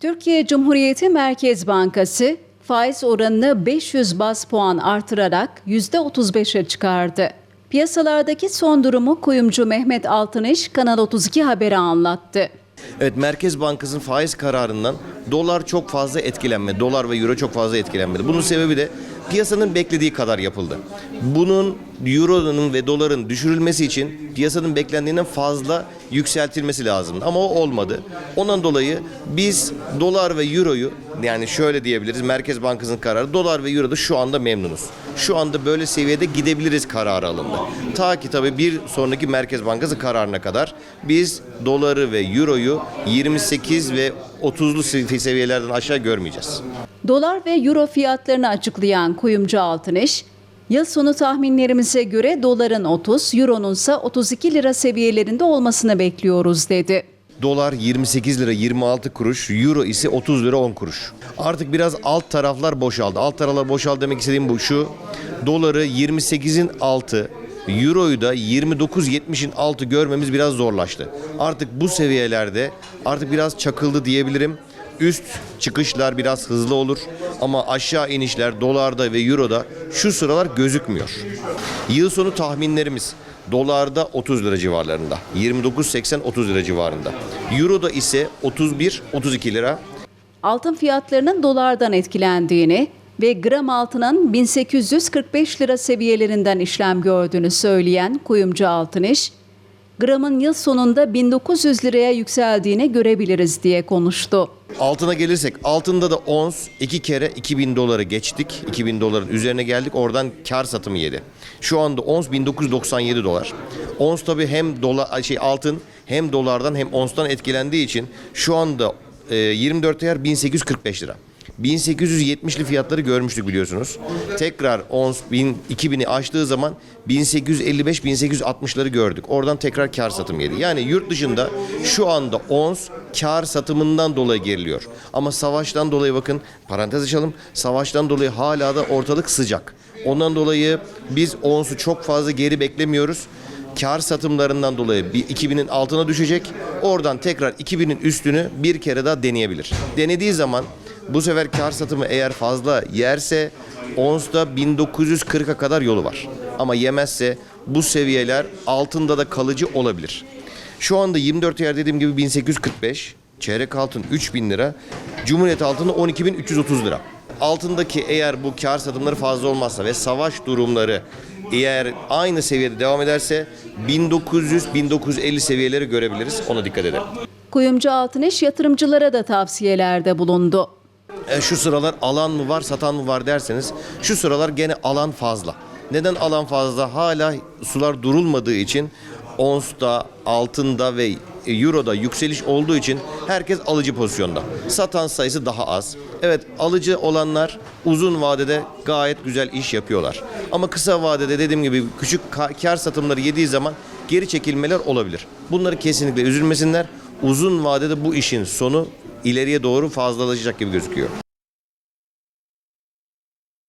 Türkiye Cumhuriyeti Merkez Bankası faiz oranını 500 bas puan artırarak %35'e çıkardı. Piyasalardaki son durumu kuyumcu Mehmet Altınış Kanal 32 Haber'e anlattı. Evet Merkez Bankası'nın faiz kararından dolar çok fazla etkilenmedi. Dolar ve euro çok fazla etkilenmedi. Bunun sebebi de piyasanın beklediği kadar yapıldı. Bunun euronun ve doların düşürülmesi için piyasanın beklendiğinden fazla yükseltilmesi lazımdı. Ama o olmadı. Ondan dolayı biz dolar ve euroyu yani şöyle diyebiliriz Merkez Bankası'nın kararı dolar ve euroda şu anda memnunuz. Şu anda böyle seviyede gidebiliriz kararı alındı. Ta ki tabii bir sonraki Merkez Bankası kararına kadar biz doları ve euroyu 28 ve 30'lu sev- seviyelerden aşağı görmeyeceğiz. Dolar ve euro fiyatlarını açıklayan kuyumcu Altınış, yıl sonu tahminlerimize göre doların 30, euronun ise 32 lira seviyelerinde olmasını bekliyoruz dedi. Dolar 28 lira 26 kuruş, euro ise 30 lira 10 kuruş. Artık biraz alt taraflar boşaldı. Alt taraflar boşaldı demek istediğim bu şu. Doları 28'in altı, Euro'yu da 29.70'in altı görmemiz biraz zorlaştı. Artık bu seviyelerde artık biraz çakıldı diyebilirim. Üst çıkışlar biraz hızlı olur ama aşağı inişler dolarda ve euroda şu sıralar gözükmüyor. Yıl sonu tahminlerimiz dolarda 30 lira civarlarında, 29.80-30 lira civarında. Euroda ise 31-32 lira, Altın fiyatlarının dolardan etkilendiğini ve gram altının 1845 lira seviyelerinden işlem gördüğünü söyleyen kuyumcu Altınış, gramın yıl sonunda 1900 liraya yükseldiğini görebiliriz diye konuştu. Altına gelirsek altında da ons iki kere 2000 doları geçtik. 2000 doların üzerine geldik. Oradan kar satımı yedi. Şu anda ons 1997 dolar. Ons tabii hem dolar şey altın hem dolardan hem onstan etkilendiği için şu anda e, 24 ayar 1845 lira. 1870'li fiyatları görmüştük biliyorsunuz. Tekrar ons 1000 2000'i aştığı zaman 1855-1860'ları gördük. Oradan tekrar kar satım yedi. Yani yurt dışında şu anda ons kar satımından dolayı geriliyor. Ama savaştan dolayı bakın parantez açalım. Savaştan dolayı hala da ortalık sıcak. Ondan dolayı biz onsu çok fazla geri beklemiyoruz. Kar satımlarından dolayı bir 2000'in altına düşecek. Oradan tekrar 2000'in üstünü bir kere daha deneyebilir. Denediği zaman bu sefer kar satımı eğer fazla yerse onsta 1940'a kadar yolu var. Ama yemezse bu seviyeler altında da kalıcı olabilir. Şu anda 24 yer dediğim gibi 1845, çeyrek altın 3000 lira, Cumhuriyet altını 12330 lira. Altındaki eğer bu kar satımları fazla olmazsa ve savaş durumları eğer aynı seviyede devam ederse 1900-1950 seviyeleri görebiliriz. Ona dikkat edelim. Kuyumcu Altınış yatırımcılara da tavsiyelerde bulundu. E, şu sıralar alan mı var, satan mı var derseniz şu sıralar gene alan fazla. Neden alan fazla? Hala sular durulmadığı için onsta, altında ve euroda yükseliş olduğu için herkes alıcı pozisyonda. Satan sayısı daha az. Evet alıcı olanlar uzun vadede gayet güzel iş yapıyorlar. Ama kısa vadede dediğim gibi küçük ka- kar satımları yediği zaman geri çekilmeler olabilir. Bunları kesinlikle üzülmesinler. Uzun vadede bu işin sonu ileriye doğru fazlalaşacak gibi gözüküyor.